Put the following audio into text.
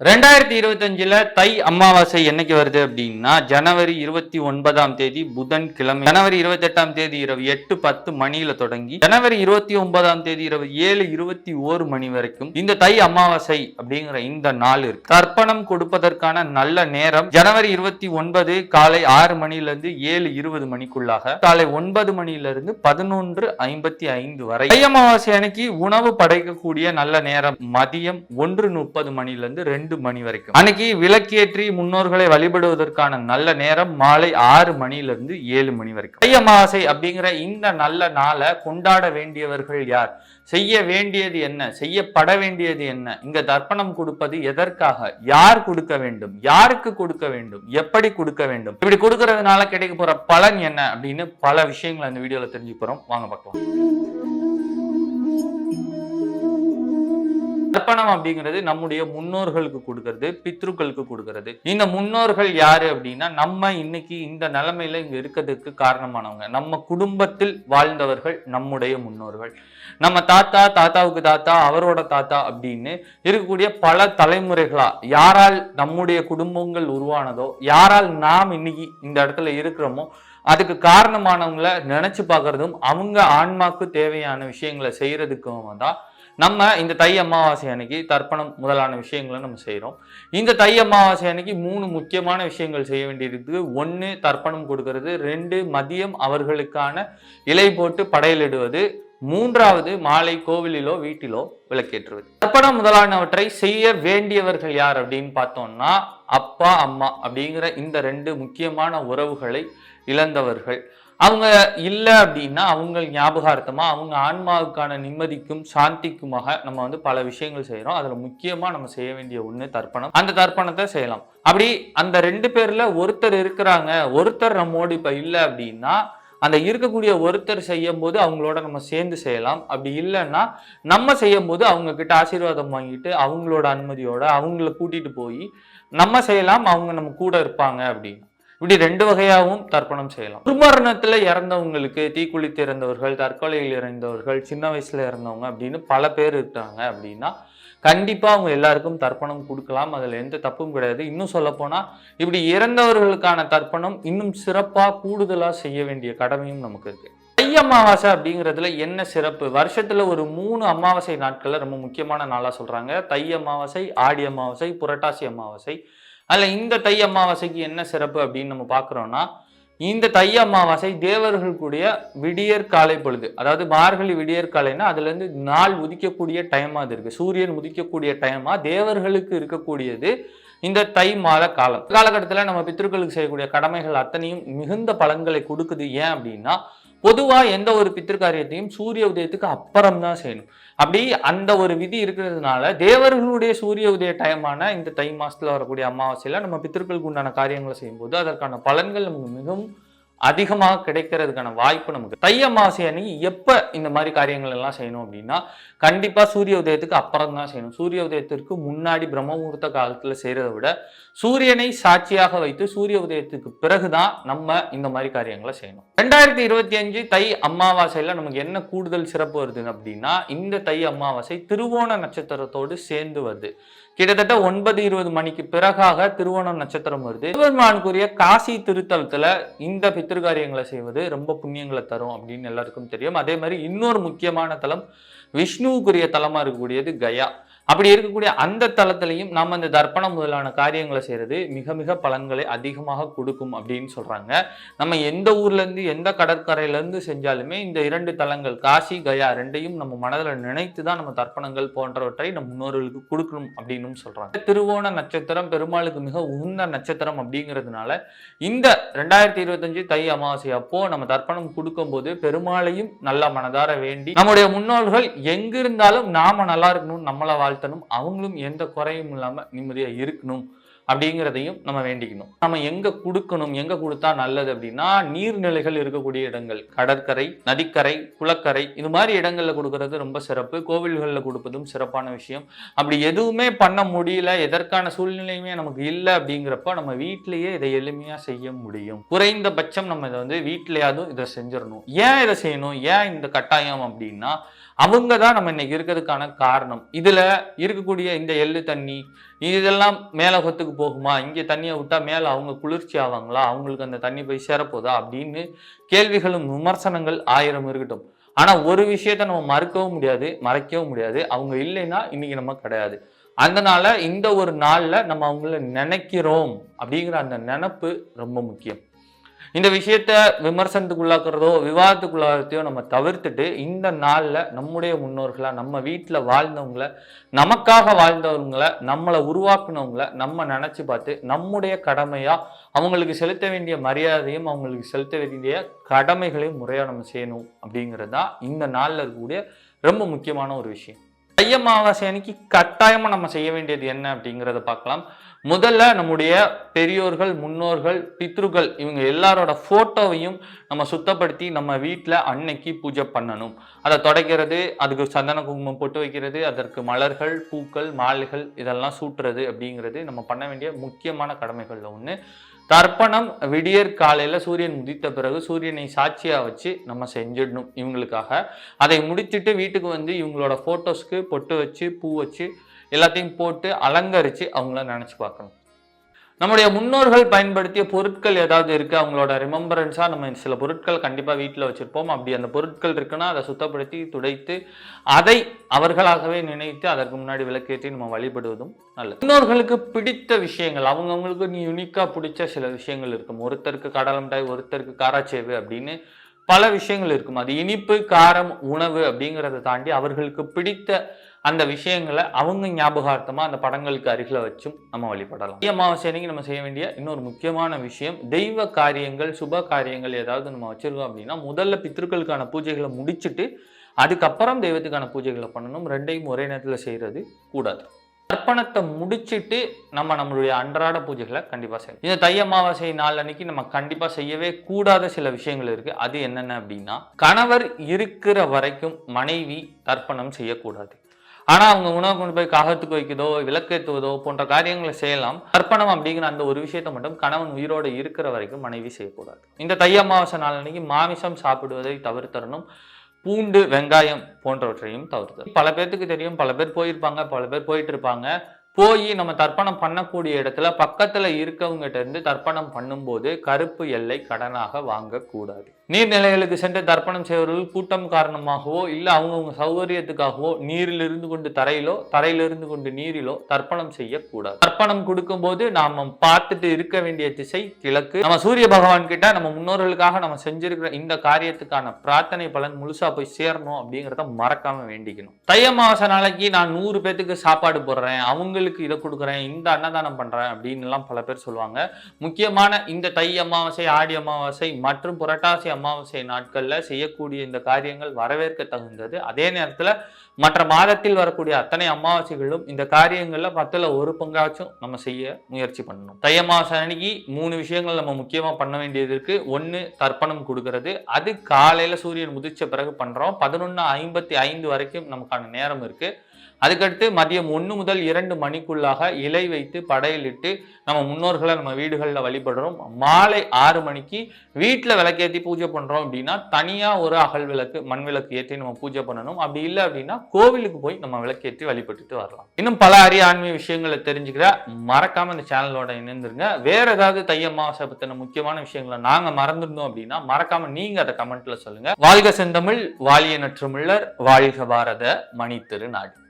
ரெண்டாயிரத்தி இருபத்தஞ்சுல தை அமாவாசை என்னைக்கு வருது அப்படின்னா ஜனவரி இருபத்தி ஒன்பதாம் தேதி புதன் கிழமை ஜனவரி இருபத்தி எட்டாம் தேதி இரவு எட்டு பத்து மணியில தொடங்கி ஜனவரி இருபத்தி ஒன்பதாம் தேதி இரவு ஏழு இருபத்தி ஓரு மணி வரைக்கும் இந்த தை அமாவாசை அப்படிங்கிற இந்த நாள் இருக்கு. தர்ப்பணம் கொடுப்பதற்கான நல்ல நேரம் ஜனவரி இருபத்தி ஒன்பது காலை ஆறு மணில இருந்து ஏழு இருபது மணிக்குள்ளாக காலை ஒன்பது மணில இருந்து பதினொன்று ஐம்பத்தி ஐந்து வரை. தை அமாவாசை அன்னைக்கு உணவு படைக்கக்கூடிய நல்ல நேரம் மதியம் ஒன்று முப்பது மணில இருந்து ரெண்டு மணி வரைக்கும். அன்னைக்கு விளக்கேற்றி முன்னோர்களை வழிபடுவதற்கான நல்ல நேரம் மாலை ஆறு மணில இருந்து ஏழு மணி வரைக்கும். தை அமாவாசை அப்படிங்கிற இந்த நல்ல நாளை கொண்டாட வேண்டியவர்கள் யார்? செய்ய வேண்டியது என்ன? செய்யப்பட வேண்டியது என்ன? இங்க தர்ப்பணம் கொடுப்பது எதற்காக? யார் கொடுக்க வேண்டும்? யாருக்கு கொடுக்க வேண்டும்? எப்படி கொடுக்க வேண்டும்? இப்படி கொடுக்கறதுனால கிடைக்க போற பலன் என்ன? அப்படின்னு பல விஷயங்களை அந்த வீடியோல தெரிஞ்சு போறோம். வாங்க பார்க்கலாம். தர்ப்பணம் அப்படிங்கிறது நம்முடைய முன்னோர்களுக்கு கொடுக்கறது பித்ருக்களுக்கு கொடுக்கறது. இந்த முன்னோர்கள் யாரு அப்படின்னா நம்ம இன்னைக்கு இந்த நிலைமையில இங்க இருக்கிறதுக்கு காரணமானவங்க. நம்ம குடும்பத்தில் வாழ்ந்தவர்கள் நம்முடைய முன்னோர்கள். நம்ம தாத்தா தாத்தாவுக்கு தாத்தா அவரோட தாத்தா அப்படின்னு இருக்கக்கூடிய பல தலைமுறைகளா யாரால் நம்முடைய குடும்பங்கள் உருவானதோ யாரால் நாம் இன்னைக்கு இந்த இடத்துல இருக்கிறோமோ அதுக்கு காரணமானவங்கள நினைச்சு பார்க்கறதும் அவங்க ஆன்மாக்கு தேவையான விஷயங்களை செய்யறதுக்கும் தான் நம்ம இந்த தை அமாவாசை அன்னைக்கு தர்ப்பணம் முதலான விஷயங்களை நம்ம செய்கிறோம் இந்த தை அமாவாசை அன்னைக்கு மூணு முக்கியமான விஷயங்கள் செய்ய வேண்டியிருக்கு. ஒன்று தர்ப்பணம் கொடுக்கறது ரெண்டு மதியம் அவர்களுக்கான இலை போட்டு படையலிடுவது மூன்றாவது மாலை கோவிலிலோ வீட்டிலோ விளக்கேற்றுவது. தர்ப்பணம் முதலானவற்றை செய்ய வேண்டியவர்கள் யார் அப்படின்னு பார்த்தோம்னா அப்பா அம்மா அப்படிங்கிற இந்த ரெண்டு முக்கியமான உறவுகளை இழந்தவர்கள். அவங்க இல்லை அப்படின்னா அவங்க ஞாபகார்த்தமாக அவங்க ஆன்மாவுக்கான நிம்மதிக்கும் சாந்திக்குமாக நம்ம வந்து பல விஷயங்கள் செய்கிறோம் அதில் முக்கியமாக நம்ம செய்ய வேண்டிய ஒன்று தர்ப்பணம். அந்த தர்ப்பணத்தை செய்யலாம். அப்படி அந்த ரெண்டு பேரில் ஒருத்தர் இருக்கிறாங்க ஒருத்தர் நம்மோடு இப்போ இல்லை அப்படின்னா அந்த இருக்கக்கூடிய ஒருத்தர் செய்யும் போது அவங்களோட நம்ம சேர்ந்து செய்யலாம். அப்படி இல்லைன்னா நம்ம செய்யும் போது அவங்க கிட்ட ஆசீர்வாதம் வாங்கிட்டு அவங்களோட அனுமதியோட அவங்கள கூட்டிட்டு போய் நம்ம செய்யலாம் அவங்க நம்ம கூட இருப்பாங்க அப்படின்னு. இப்படி ரெண்டு வகையாகவும் தர்ப்பணம் செய்யலாம். துர்மரணத்தில் இறந்தவங்களுக்கு தீக்குளித்து இறந்தவர்கள் தற்கொலையில் இறந்தவர்கள் சின்ன வயசில் இறந்தவங்க அப்படின்னு பல பேர் இருக்காங்க அப்படின்னா கண்டிப்பாக அவங்க எல்லாருக்கும் தர்ப்பணம் கொடுக்கலாம். அதில் எந்த தப்பும் கிடையாது. இன்னும் சொல்லப்போனால் இப்படி இறந்தவர்களுக்கான தர்ப்பணம் இன்னும் சிறப்பாக கூடுதலாக செய்ய வேண்டிய கடமையும் நமக்கு இருக்குது தை அமாவாசை அப்படிங்கிறதுல என்ன சிறப்பு? வருஷத்துல ஒரு மூணு அமாவாசை நாட்களில் ரொம்ப முக்கியமான நாளாக சொல்றாங்க. தை அமாவாசை ஆடி அமாவாசை புரட்டாசி அமாவாசை அதில் இந்த தை அமாவாசைக்கு என்ன சிறப்பு அப்படின்னு நம்ம பார்க்குறோம்னா இந்த தை அமாவாசை தேவர்களுக்குடைய விடியற் காலை பொழுது. அதாவது மார்கழி விடியற் காலைன்னா அதுலேருந்து நாள் உதிக்கக்கூடிய டைமாக அது இருக்கு. சூரியன் உதிக்கக்கூடிய டைமாக தேவர்களுக்கு இருக்கக்கூடியது இந்த தை மாத காலம். காலகட்டத்தில் நம்ம பித்ருக்களுக்கு செய்யக்கூடிய கடமைகள் அத்தனையும் மிகுந்த பலன்களை கொடுக்குது. ஏன் அப்படின்னா பொதுவாக எந்த ஒரு பித்திருக்காரியத்தையும் சூரிய உதயத்துக்கு அப்புறம் தான் செய்யணும். அப்படி அந்த ஒரு விதி இருக்கிறதுனால தேவர்களுடைய சூரிய உதய டைமான இந்த தை மாசத்துல வரக்கூடிய அமாவாசையில நம்ம பித்திருக்களுக்கு உண்டான காரியங்களை செய்யும்போது அதற்கான பலன்கள் நமக்கு மிகவும் அதிகமாக கிடைக்கிறதுக்கான வாய்ப்பு நமக்கு. தை அமாவாசை அன்னைக்கு எப்போ இந்த மாதிரி காரியங்கள் எல்லாம் செய்யணும் அப்படின்னா கண்டிப்பாக சூரிய உதயத்துக்கு அப்புறம் தான் செய்யணும். சூரிய உதயத்திற்கு முன்னாடி பிரம்ம முகூர்த்த காலத்தில் செய்கிறத விட சூரியனை சாட்சியாக வைத்து சூரிய உதயத்துக்கு பிறகு தான் நம்ம இந்த மாதிரி காரியங்களை செய்யணும். ரெண்டாயிரத்தி இருபத்தி அஞ்சு தை அமாவாசையில் நமக்கு என்ன கூடுதல் சிறப்பு வருது அப்படின்னா இந்த தை அமாவாசை திருவோண நட்சத்திரத்தோடு சேர்ந்து வருது. கிட்டத்தட்ட ஒன்பது இருபது மணிக்கு பிறகாக திருவோணம் நட்சத்திரம் வருது. சிவபெருமானுக்குரிய காசி திருத்தலத்துல இந்த பித்திருக்காரியங்களை செய்வது ரொம்ப புண்ணியங்களை தரும் அப்படின்னு எல்லாருக்கும் தெரியும். அதே மாதிரி இன்னொரு முக்கியமான தலம் விஷ்ணுவுக்குரிய தலமா இருக்கக்கூடியது கயா. அப்படி இருக்கக்கூடிய அந்த தளத்திலையும் நாம் அந்த தர்ப்பணம் முதலான காரியங்களை செய்கிறது மிக மிக பலன்களை அதிகமாக கொடுக்கும் அப்படின்னு சொல்கிறாங்க நம்ம எந்த ஊர்லேருந்து எந்த கடற்கரையிலேருந்து செஞ்சாலுமே இந்த இரண்டு தலங்கள் காசி கயா ரெண்டையும் நம்ம மனதில் நினைத்து தான் நம்ம தர்ப்பணங்கள் போன்றவற்றை நம் முன்னோர்களுக்கு கொடுக்கணும் அப்படின்னு சொல்கிறாங்க திருவோண நட்சத்திரம் பெருமாளுக்கு மிக உகந்த நட்சத்திரம் அப்படிங்கிறதுனால இந்த ரெண்டாயிரத்தி இருபத்தஞ்சு தை அமாவாசை அப்போ நம்ம தர்ப்பணம் கொடுக்கும்போது பெருமாளையும் நல்ல மனதார வேண்டி நம்முடைய முன்னோர்கள் எங்கிருந்தாலும் நாம நல்லா இருக்கணும் நம்மளை வாழ்த்தணும் அவங்களும் எந்த குறையும் இல்லாமல் நிம்மதியாக இருக்கணும் அப்படிங்கிறதையும் நம்ம வேண்டிக்கணும். நம்ம எங்க கொடுக்கணும் எங்க கொடுத்தா நல்லது அப்படின்னா நீர்நிலைகள் இருக்கக்கூடிய இடங்கள் கடற்கரை நதிக்கரை குளக்கரை இது மாதிரி இடங்கள்ல கொடுக்கறது ரொம்ப சிறப்பு. கோவில்களில் கொடுப்பதும் சிறப்பான விஷயம். அப்படி எதுவுமே பண்ண முடியல எதற்கான சூழ்நிலையுமே நமக்கு இல்லை அப்படிங்கிறப்ப நம்ம வீட்டிலேயே இதை எளிமையா செய்ய முடியும். குறைந்தபட்சம் நம்ம இதை வந்து வீட்டிலேயாவது இதை செஞ்சிடணும். ஏன் இதை செய்யணும்? ஏன் இந்த கட்டாயம் அப்படின்னா அவங்க தான் நம்ம இன்னைக்கு இருக்கிறதுக்கான காரணம். இதுல இருக்கக்கூடிய இந்த எள்ளு தண்ணி இதெல்லாம் மேலே கொத்துக்கு போகுமா? இங்கே தண்ணியை விட்டா மேலே அவங்க குளிர்ச்சி ஆவாங்களா? அவங்களுக்கு அந்த தண்ணி போய் சேரப்போதா? அப்படின்னு கேள்விகளும் விமர்சனங்கள் ஆயிரம் இருக்கட்டும். ஆனா ஒரு விஷயத்த நம்ம மறுக்கவும் முடியாது மறைக்கவும் முடியாது. அவங்க இல்லைன்னா இன்னைக்கு நம்ம கிடையாது. அதனால இந்த ஒரு நாளில் நம்ம அவங்கள நினைக்கிறோம் அப்படிங்கிற அந்த நினப்பு ரொம்ப முக்கியம். இந்த விஷயத்த விமர்சனத்துக்குள்ளாக்குறதோ விவாதத்துக்குள்ளாகிறதையோ நம்ம தவிர்த்துட்டு இந்த நாளில் நம்முடைய முன்னோர்களாக நம்ம வீட்டில் வாழ்ந்தவங்கள நமக்காக வாழ்ந்தவங்கள நம்மளை உருவாக்குனவங்கள நம்ம நினச்சி பார்த்து நம்முடைய கடமையாக அவங்களுக்கு செலுத்த வேண்டிய மரியாதையும் அவங்களுக்கு செலுத்த வேண்டிய கடமைகளையும் முறையாக நம்ம செய்யணும் அப்படிங்கிறது தான் இந்த நாளில் இருக்கக்கூடிய ரொம்ப முக்கியமான ஒரு விஷயம். ஐயமாவாசை அன்னைக்கு கட்டாயமாக நம்ம செய்ய வேண்டியது என்ன அப்படிங்கிறத பார்க்கலாம். முதல்ல நம்முடைய பெரியோர்கள் முன்னோர்கள் பித்ருக்கள் இவங்க எல்லாரோட ஃபோட்டோவையும் நம்ம சுத்தப்படுத்தி நம்ம வீட்டில் அன்னைக்கு பூஜை பண்ணணும். அதை தொடக்கிறது அதுக்கு சந்தன குங்குமம் போட்டு வைக்கிறது அதற்கு மலர்கள் பூக்கள் மாலைகள் இதெல்லாம் சூட்டுறது அப்படிங்கிறது நம்ம பண்ண வேண்டிய முக்கியமான கடமைகளில் ஒன்று தர்ப்பணம் விடியற் காலையில் சூரியன் உதித்த பிறகு சூரியனை சாட்சியாக வச்சு நம்ம செஞ்சிடணும் இவங்களுக்காக. அதை முடிச்சுட்டு வீட்டுக்கு வந்து இவங்களோட ஃபோட்டோஸ்க்கு பொட்டு வச்சு பூ வச்சு எல்லாத்தையும் போட்டு அலங்கரித்து அவங்கள நினச்சி பார்க்கணும். நம்முடைய முன்னோர்கள் பயன்படுத்திய பொருட்கள் ஏதாவது இருக்கு அவங்களோட ரிமம்பரன்ஸாக நம்ம சில பொருட்கள் கண்டிப்பாக வீட்டில் வச்சிருப்போம். அப்படி அந்த பொருட்கள் இருக்குன்னா அதை சுத்தப்படுத்தி துடைத்து அதை அவர்களாகவே நினைத்து அதற்கு முன்னாடி விளக்கேற்றி நம்ம வழிபடுவதும் நல்லது. முன்னோர்களுக்கு பிடித்த விஷயங்கள் அவங்கவுங்களுக்கு நீ யூனிக்காக பிடிச்ச சில விஷயங்கள் இருக்கும். ஒருத்தருக்கு கடலை மிட்டாய் ஒருத்தருக்கு காராச்சேவு அப்படின்னு பல விஷயங்கள் இருக்கும். அது இனிப்பு காரம் உணவு அப்படிங்கிறத தாண்டி அவர்களுக்கு பிடித்த அந்த விஷயங்களை அவங்க ஞாபகார்த்தமாக அந்த படங்களுக்கு அருகில் வச்சும் நம்ம வழிபடலாம். தை அமாவாசை அன்னைக்கு நம்ம செய்ய வேண்டிய இன்னொரு முக்கியமான விஷயம் தெய்வ காரியங்கள் சுப காரியங்கள் ஏதாவது நம்ம வச்சுருக்கோம் அப்படின்னா முதல்ல பித்ருக்களுக்கான பூஜைகளை முடிச்சுட்டு அதுக்கப்புறம் தெய்வத்துக்கான பூஜைகளை பண்ணணும். ரெண்டையும் ஒரே நேரத்தில் செய்கிறது கூடாது. தர்ப்பணத்தை முடிச்சுட்டு நம்ம நம்மளுடைய அன்றாட பூஜைகளை கண்டிப்பாக செய்யணும். இந்த தை அமாவாசை நாள் அன்னைக்கு நம்ம கண்டிப்பாக செய்யவே கூடாத சில விஷயங்கள் இருக்கு. அது என்னென்ன அப்படின்னா கணவர் இருக்கிற வரைக்கும் மனைவி தர்ப்பணம் செய்யக்கூடாது. ஆனால் அவங்க உணவு கொண்டு போய் காகத்துக்கு வைக்கதோ விளக்கேற்றுவதோ போன்ற காரியங்களை செய்யலாம். தர்ப்பணம் அப்படிங்கிற அந்த ஒரு விஷயத்தை மட்டும் கணவன் உயிரோடு இருக்கிற வரைக்கும் மனைவி செய்யக்கூடாது. இந்த தை அமாவாசை நாள் அன்னைக்கு மாமிசம் சாப்பிடுவதை தவிர்த்தரணும். பூண்டு வெங்காயம் போன்றவற்றையும் தவிர்த்து. பல பேர்த்துக்கு தெரியும் பல பேர் போயிருப்பாங்க பல பேர் போயிட்டு இருப்பாங்க போய் நம்ம தர்ப்பணம் பண்ணக்கூடிய இடத்துல பக்கத்தில் இருக்கவங்ககிட்ட இருந்து தர்ப்பணம் பண்ணும்போது கருப்பு எல்லை கடனாக வாங்கக்கூடாது. நீர்நிலைகளுக்கு சென்று தர்ப்பணம் செய்வர்கள் கூட்டம் காரணமாகவோ இல்லை அவங்கவுங்க சௌகரியத்துக்காகவோ நீரில் இருந்து கொண்டு தரையிலோ தரையிலிருந்து கொண்டு நீரிலோ தர்ப்பணம் செய்யக்கூடாது. தர்ப்பணம் கொடுக்கும்போது நாம பார்த்துட்டு இருக்க வேண்டிய திசை கிழக்கு. நம்ம சூரிய பகவான் கிட்ட நம்ம முன்னோர்களுக்காக நம்ம செஞ்சிருக்கிற இந்த காரியத்துக்கான பிரார்த்தனை பலன் முழுசா போய் சேரணும் அப்படிங்கிறத மறக்காம வேண்டிக்கணும். தை அமாவாசை நாளைக்கு நான் நூறு பேத்துக்கு சாப்பாடு போடுறேன் அவங்களுக்கு இதை கொடுக்குறேன் இந்த அன்னதானம் பண்றேன் அப்படின்னு எல்லாம் பல பேர் சொல்லுவாங்க. முக்கியமான இந்த தை அமாவாசை ஆடி அமாவாசை மற்றும் புரட்டாசி அமாவாசை நாட்களில் செய்யக்கூடிய இந்த காரியங்கள் வரவேற்க தகுந்தது அதே நேரத்தில் மற்ற மாதத்தில் வரக்கூடிய அத்தனை அமாவாசைகளும் இந்த காரியங்களில் பத்தில் ஒரு பங்காச்சும் நம்ம செய்ய முயற்சி பண்ணணும். தை அமாவாசை அன்னைக்கு மூணு விஷயங்கள் நம்ம முக்கியமாக பண்ண வேண்டியது இருக்குது ஒன்று தர்ப்பணம் கொடுக்கறது. அது காலையில் சூரியன் முதிச்ச பிறகு பண்ணுறோம் பதினொன்று ஐம்பத்தி ஐந்து வரைக்கும் நமக்கான நேரம் இருக்குது அதுக்கடுத்து மதியம் ஒன்று முதல் இரண்டு மணிக்குள்ளாக இலை வைத்து படையலிட்டு நம்ம முன்னோர்களை நம்ம வீடுகளில் வழிபடுறோம். மாலை ஆறு மணிக்கு வீட்டில் விளக்கேற்றி பூஜை பண்ணுறோம் அப்படின்னா தனியாக ஒரு அகல் விளக்கு மண் விளக்கு ஏற்றி நம்ம பூஜை பண்ணணும். அப்படி இல்லை அப்படின்னா கோவிலுக்கு போய் நம்ம விளக்கேற்றி வழிபட்டுட்டு வரலாம். இன்னும் பல அரிய ஆன்மீக விஷயங்களை தெரிஞ்சுக்கிற மறக்காம இந்த சேனலோட இணைந்துருங்க. வேற ஏதாவது தை பற்றின முக்கியமான விஷயங்களை நாங்க மறந்துருந்தோம் அப்படின்னா மறக்காம நீங்க அதை கமெண்ட்ல சொல்லுங்க. வாழ்க செந்தமிழ் வாலிய நற்றுமிழர் வாழ்க பாரத மணி திருநாடு